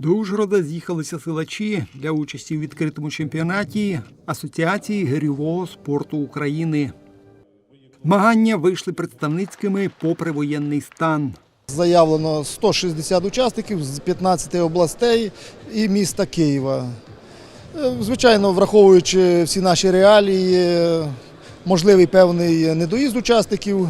До Ужгорода з'їхалися силачі для участі у відкритому чемпіонаті Асоціації гирьового спорту України. Змагання вийшли представницькими попри воєнний стан. Заявлено 160 учасників з 15 областей і міста Києва. Е, Звичайно, враховуючи всі наші реалії, е, можливий певний недоїзд учасників.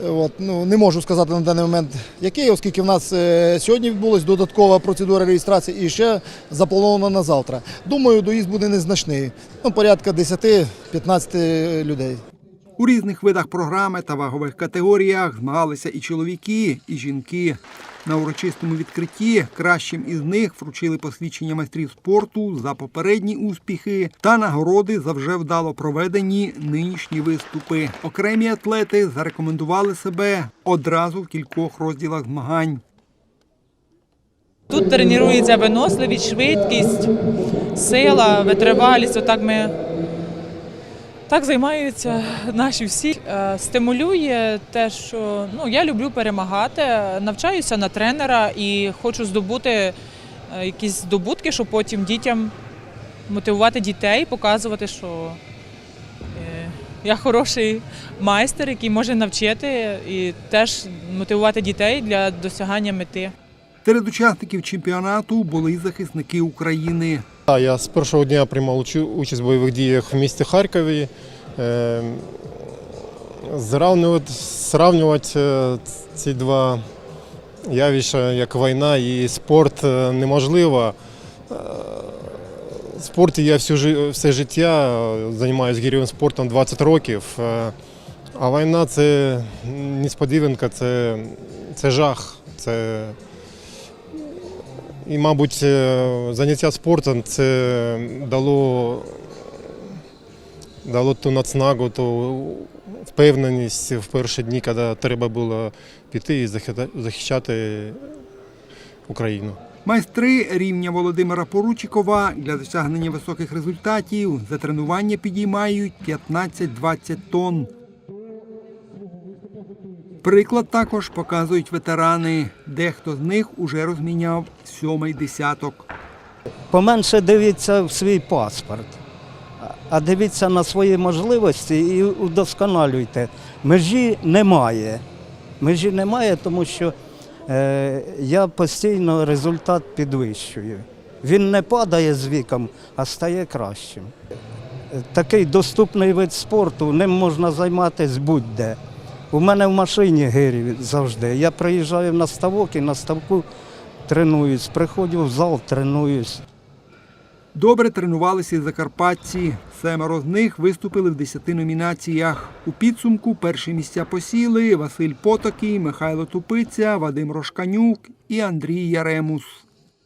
Е, От, ну, не можу сказати на даний момент, який, оскільки в нас е, сьогодні відбулася додаткова процедура реєстрації і ще запланована на завтра. Думаю, доїзд буде незначний. Ну, порядка 10-15 людей. У різних видах програми та вагових категоріях змагалися і чоловіки, і жінки. На урочистому відкритті кращим із них вручили посвідчення майстрів спорту за попередні успіхи та нагороди за вже вдало проведені нинішні виступи. Окремі атлети зарекомендували себе одразу в кількох розділах змагань. Тут тренується виносливість, швидкість, сила, витривалість. Отак ми так займаються наші всі. Е, Стимулює те, що ну, я люблю перемагати, навчаюся на тренера і хочу здобути е, якісь здобутки, щоб потім дітям мотивувати дітей, показувати, що е, я хороший майстер, який може навчити і теж мотивувати дітей для досягання мети. Серед учасників чемпіонату були захисники України. Я з першого дня приймав участь в бойових діях в місті Харкові. Зравнювати, сравнювати е, ці два явища, як війна і спорт, е, неможливо. В спорті я все життя займаюся гірьовим спортом 20 років. А війна це несподіванка, це, це жах. Це і, мабуть, е, заняття спортом це дало, дало ту нацнагу, ту впевненість в перші дні, коли треба було піти і захищати Україну. Майстри рівня Володимира Поручикова для досягнення високих результатів за тренування підіймають 15-20 тонн. Приклад також показують ветерани. Дехто з них уже розміняв сьомий десяток. Поменше дивіться в свій паспорт, а- дивіться на свої можливості і удосконалюйте. Межі немає. Межі немає, тому що е, я постійно результат підвищую. Він не падає з віком, а стає кращим. Е, Такий доступний вид спорту, ним можна займатися будь-де. У мене в машині гирі завжди. Я приїжджаю на ставок і на ставку тренуюсь, приходжу в зал, тренуюсь. Добре тренувалися і закарпатці. Семеро з них виступили в 10 номінаціях. У підсумку перші місця посіли Василь Потокій, Михайло Тупиця, Вадим Рошканюк і Андрій Яремус.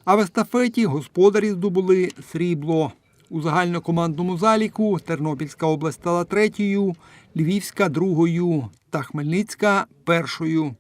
А в естафеті господарі здобули срібло. У загальнокомандному заліку Тернопільська область стала третьою, Львівська другою та Хмельницька першою.